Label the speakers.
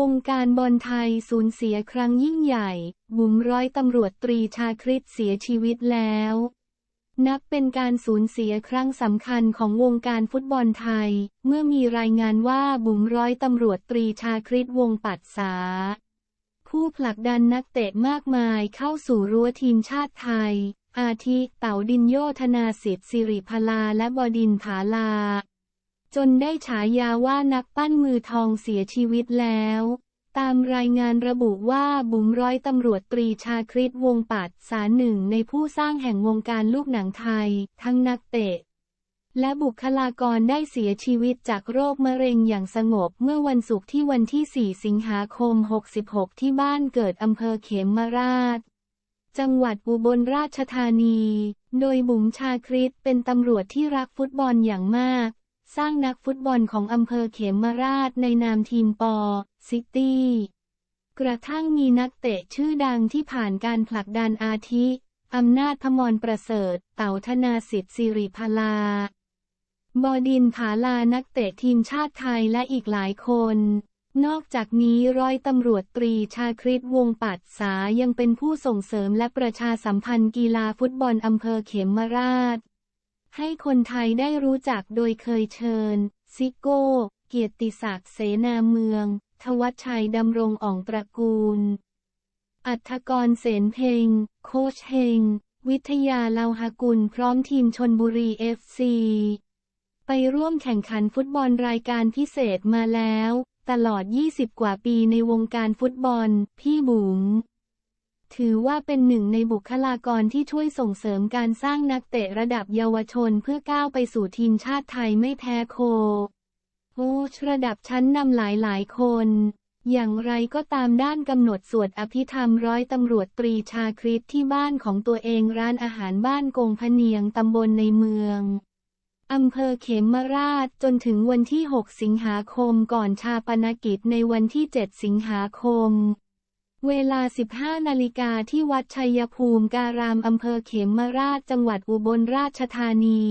Speaker 1: วงการบอลไทยสูญเสียครั้งยิ่งใหญ่ บุ๋มร้อยตำรวจตรีชาคริตเสียชีวิตแล้ว นับเป็นการสูญเสียครั้งสำคัญของวงการฟุตบอลไทย เมื่อมีรายงานว่าบุ๋มร้อยตำรวจตรีชาคริตวงปัดษาผู้ผลักดันนักเตะมากมายเข้าสู่รั้วทีมชาติไทย อาทิเต๋าดินโยธนาสิทธิ์สิริพลาและบดินผาลา จนได้ฉายาว่านักปั้นมือทองเสียชีวิตแล้ว ตามรายงานระบุว่าบุ๋มร้อยตำรวจตรีชาคริตวงปัดสาหนึ่งในผู้สร้างแห่งวงการลูกหนังไทย ทั้งนักเตะ และบุคลากรได้เสียชีวิตจากโรคมะเร็งอย่างสงบเมื่อวันศุกร์ที่วันที่ 4 สิงหาคม 66 ที่บ้านเกิดอำเภอเขมราชจังหวัดอุบลราชธานี โดยบุ๋มชาคริตเป็นตำรวจที่รักฟุตบอลอย่างมาก สร้างนักฟุตบอลของอำเภอเขมราชในนามทีมปอ ซิตี้ กระทั่งมีนักเตะชื่อดังที่ผ่านการผลักดันอาทิอำนาจพมรประเสริฐ เต๋าธนาสิทธิ์สิริพลา บอดินผาลานักเตะทีมชาติไทยและอีกหลายคน นอกจากนี้ร้อยตำรวจตรีชาคริตวงปัดษายังเป็นผู้ส่งเสริมและประชาสัมพันธ์กีฬาฟุตบอลอำเภอเขมราช ให้คนไทยได้รู้จักโดยเคยเชิญ ซิโก้ เกียรติศักดิ์เสนาเมือง ทวัชชัยดำรงอ่องตระกูล อัธกรเสนเพลงโคชเฮง วิทยาเลาหกุลพร้อมทีมชนบุรีเอฟซีไปร่วมแข่งขันฟุตบอลรายการพิเศษมาแล้ว ตลอด 20 กว่าปีในวงการฟุตบอล พี่บุ๋ม ถือว่าเป็นหนึ่งในบุคลากรที่ช่วยส่งเสริมการสร้างนักเตะระดับเยาวชนเพื่อก้าวไปสู่ทีมชาติไทยไม่แพ้โคโอ้ระดับชั้นนำหลายหลายคน อย่างไรก็ตามด้านกำหนดสวดอภิธรรมร้อยตำรวจตรีชาคริตที่บ้านของตัวเองร้านอาหารบ้านกงพเนียงตำบลในเมืองอำเภอเขมราชจนถึงวันที่ 6 สิงหาคมก่อนชาปนกิจในวันที่ 7 สิงหาคม เวลา 15 นาฬิกาที่วัดชัยภูมิการามอำเภอเขมราชจังหวัดอุบลราชธานี